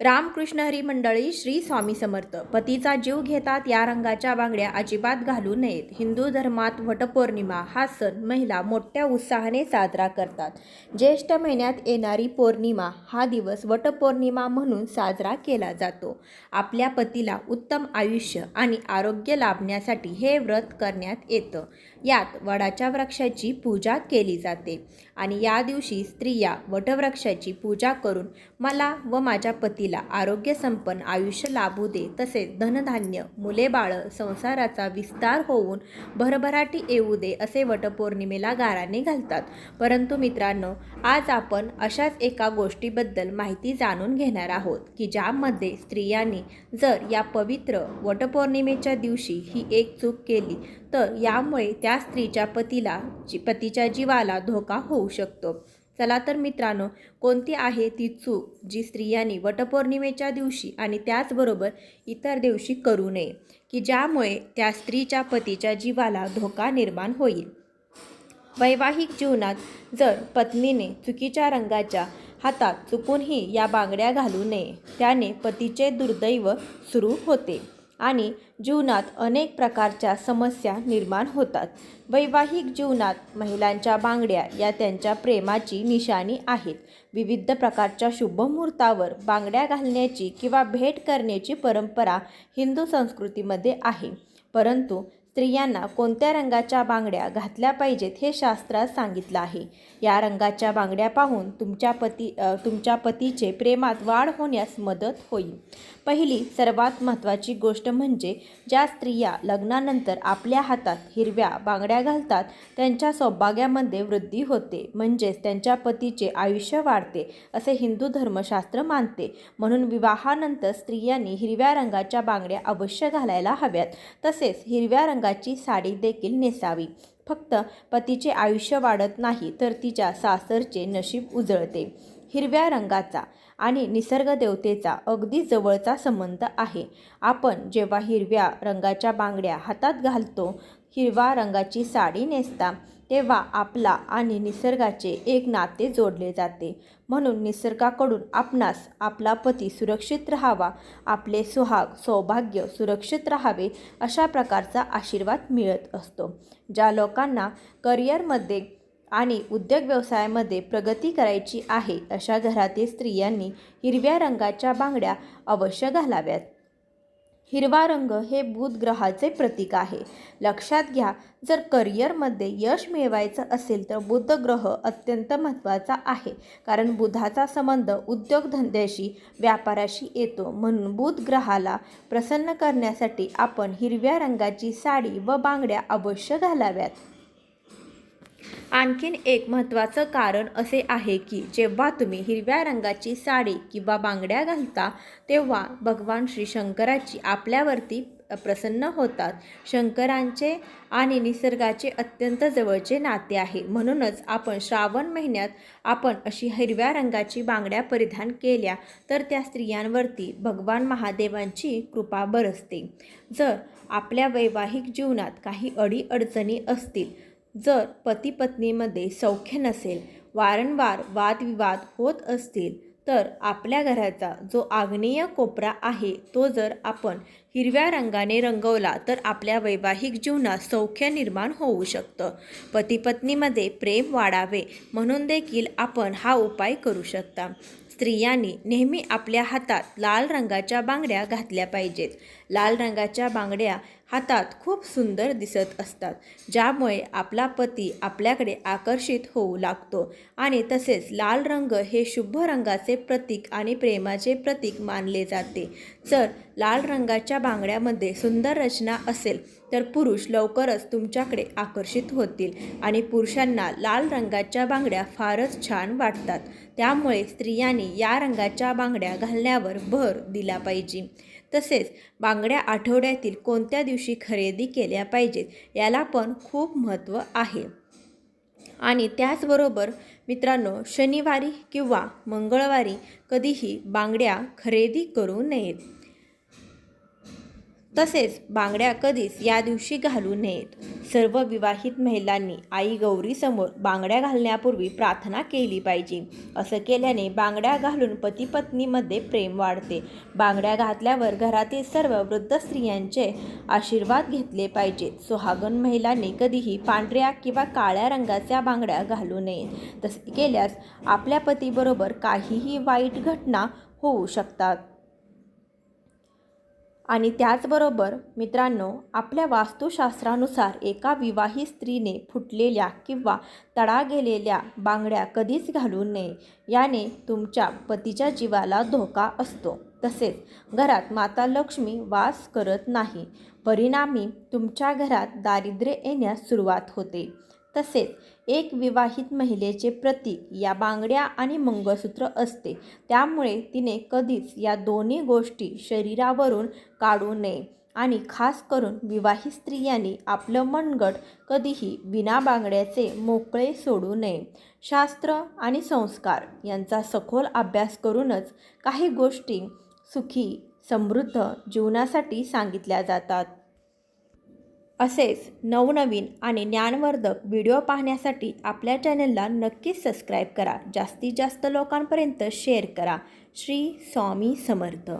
रामकृष्ण हरी मंडळी श्री स्वामी समर्थ. पतीचा जीव घेतात या रंगाच्या बांगड्या अजिबात घालू नयेत. हिंदू धर्मात वटपौर्णिमा हा सण महिला मोठ्या उत्साहाने साजरा करतात. ज्येष्ठ महिन्यात येणारी पौर्णिमा हा दिवस वटपौर्णिमा म्हणून साजरा केला जातो. आपल्या पतीला उत्तम आयुष्य आणि आरोग्य लाभण्यासाठी हे व्रत करण्यात येतं. यात वडाच्या वृक्षाची पूजा केली जाते. आणि या दिवशी स्त्रिया वटवृक्षाची पूजा करून मला व माझ्या पतीला आरोग्य संपन्न आयुष्य लाभू दे तसेच धनधान्य मुले बाळं संसाराचा विस्तार होऊन भरभराटी येऊ दे असे वटपौर्णिमेला गाराने घालतात. परंतु मित्रांनो आज आपण अशाच एका गोष्टीबद्दल माहिती जाणून घेणार आहोत की ज्यामध्ये स्त्रियांनी जर या पवित्र वटपौर्णिमेच्या दिवशी ही एक चूक केली तर यामुळे त्या स्त्रीच्या पतीला जी पतीच्या जीवाला धोका होऊ शकतो. चला तर मित्रांनो कोणती आहे ती चूक जी स्त्रियांनी वटपौर्णिमेच्या दिवशी आणि त्याचबरोबर इतर दिवशी करू नये की ज्यामुळे त्या स्त्रीच्या पतीच्या जीवाला धोका निर्माण होईल? वैवाहिक जीवनात जर पत्नीने चुकीच्या रंगाच्या हातात चुकूनही या बांगड्या घालू नये त्याने पतीचे दुर्दैव सुरू होते. आणि जीवनात अनेक प्रकारच्या समस्या निर्माण होतात. वैवाहिक जीवनात महिलांच्या बांगड्या या त्यांच्या प्रेमाची निशाणी आहेत. विविध प्रकारच्या शुभमुहूर्तावर बांगड्या घालण्याची किंवा भेट करण्याची परंपरा हिंदू संस्कृतीमध्ये आहे. परंतु स्त्रियांना कोणत्या रंगाच्या बांगड्या घातल्या पाहिजेत हे शास्त्रात सांगितलं आहे. या रंगाच्या बांगड्या पाहून तुमच्या पती तुमच्या पतीचे प्रेमात वाढ होण्यास मदत होईल. पहिली सर्वात महत्त्वाची गोष्ट म्हणजे ज्या स्त्रिया लग्नानंतर आपल्या हातात हिरव्या बांगड्या घालतात त्यांच्या सौभाग्यामध्ये वृद्धी होते. म्हणजेच त्यांच्या पतीचे आयुष्य वाढते असे हिंदू धर्मशास्त्र मानते. म्हणून विवाहानंतर स्त्रियांनी हिरव्या रंगाच्या बांगड्या अवश्य घालायला हव्यात. तसेच हिरव्या रंग रंगाची साडी देखील नेसावी. फक्त पतीचे आयुष्य वाढत नाही तर तिच्या सासरचे नशीब उजळते. हिरव्या रंगाचा आणि निसर्ग देवतेचा अगदी जवळचा संबंध आहे. आपण जेव्हा हिरव्या रंगाच्या बांगड्या हातात घालतो हिरवा रंगाची साडी नेसता तेव्हा आपला आणि निसर्गाचे एक नाते जोडले जाते. म्हणून निसर्गाकडून आपणास आपला पती सुरक्षित राहावा आपले सुहाग सौभाग्य सुरक्षित राहावे अशा प्रकारचा आशीर्वाद मिळत असतो. ज्या लोकांना करिअरमध्ये आणि उद्योग व्यवसायामध्ये प्रगती करायची आहे अशा घरातील स्त्रियांनी हिरव्या रंगाच्या बांगड्या अवश्य घालाव्यात. हिरवा रंग हे बुध ग्रहाचे प्रतीक आहे. लक्षात घ्या जर करिअरमध्ये यश मिळवायचं असेल तर बुध ग्रह अत्यंत महत्त्वाचा आहे. कारण बुधाचा संबंध उद्योगधंद्याशी व्यापाराशी येतो. म्हणून बुध ग्रहाला प्रसन्न करण्यासाठी आपण हिरव्या रंगाची साडी व बांगड्या अवश्य घालाव्यात. आणखीन एक महत्त्वाचं कारण असे आहे की जेव्हा तुम्ही हिरव्या रंगाची साडी किंवा बांगड्या घालता तेव्हा भगवान श्री शंकराची आपल्यावरती प्रसन्न होतात. शंकरांचे आणि निसर्गाचे अत्यंत जवळचे नाते आहे. म्हणूनच आपण श्रावण महिन्यात आपण अशी हिरव्या रंगाची बांगड्या परिधान केल्या तर त्या स्त्रियांवरती भगवान महादेवांची कृपा बरसते. जर आपल्या वैवाहिक जीवनात काही अडीअडचणी असतील जर पती पत्नीमध्ये सौख्य नसेल वारंवार वादविवाद होत असतील तर आपल्या घराचा जो आग्नेय कोपरा आहे तो जर आपण हिरव्या रंगाने रंगवला तर आपल्या वैवाहिक जीवनात सौख्य निर्माण होऊ शकतं. पतीपत्नीमध्ये प्रेम वाढावे म्हणून देखील आपण हा उपाय करू शकता. स्त्रियांनी नेहमी आपल्या हातात लाल रंगाच्या बांगड्या घातल्या पाहिजेत. लाल रंगाच्या बांगड्या हातात खूप सुंदर दिसत असतात ज्यामुळे आपला पती आपल्याकडे आकर्षित होऊ लागतो. आणि तसेच लाल रंग हे शुभ रंगाचे प्रतीक आणि प्रेमाचे प्रतीक मानले जाते. जर लाल रंगाच्या बांगड्यामध्ये सुंदर रचना असेल तर पुरुष लवकरच तुमच्याकडे आकर्षित होतील आणि पुरुषांना लाल रंगाच्या बांगड्या फारच छान वाटतात. त्यामुळे स्त्रियांनी या रंगाच्या बांगड्या घालण्यावर भर दिला पाहिजे. तसेच बांगड्या आठवड्यातील कोणत्या दिवशी खरेदी केल्या पाहिजेत याला पण खूप महत्त्व आहे. आणि त्याचबरोबर मित्रांनो शनिवारी किंवा मंगळवारी कधीही बांगड्या खरेदी करू नयेत. तसेच बांगड्या कधीच या दिवशी घालू नयेत. सर्व विवाहित महिलांनी आई गौरीसमोर बांगड्या घालण्यापूर्वी प्रार्थना केली पाहिजे. असं केल्याने बांगड्या घालून पती पत्नीमध्ये प्रेम वाढते. बांगड्या घातल्यावर घरातील सर्व वृद्ध स्त्रियांचे आशीर्वाद घेतले पाहिजेत. सुहागन महिलांनी कधीही पांढऱ्या किंवा काळ्या रंगाच्या बांगड्या घालू नयेत. तसे केल्यास आपल्या पतीबरोबर काहीही वाईट घटना होऊ शकतात. आणि त्याचबरोबर मित्रांनो आपल्या वास्तुशास्त्रानुसार एका विवाहित स्त्रीने फुटलेल्या किंवा तडा गेलेल्या बांगड्या कधीच घालू नये. याने तुमच्या पतीच्या जीवाला धोका असतो. तसेच घरात माता लक्ष्मी वास करत नाही. परिणामी तुमच्या घरात दारिद्र्य येण्यास सुरुवात होते. तसेच एक विवाहित महिलेचे प्रतीक या बांगड्या आणि मंगळसूत्र असते. त्यामुळे तिने कधीच या दोन्ही गोष्टी शरीरावरून काढू नये आणि खास करून विवाहित स्त्रियांनी आपलं मनगट कधीही बिना बांगड्याचे मोकळे सोडू नये. शास्त्र आणि संस्कार यांचा सखोल अभ्यास करूनच काही गोष्टी सुखी समृद्ध जीवनासाठी सांगितल्या जातात. असेच नवनवीन आणि ज्ञानवर्धक व्हिडिओ पाहण्यासाठी आपल्या चॅनलला नक्कीच सबस्क्राईब करा. जास्तीत जास्त लोकांपर्यंत शेअर करा. श्री स्वामी समर्थ.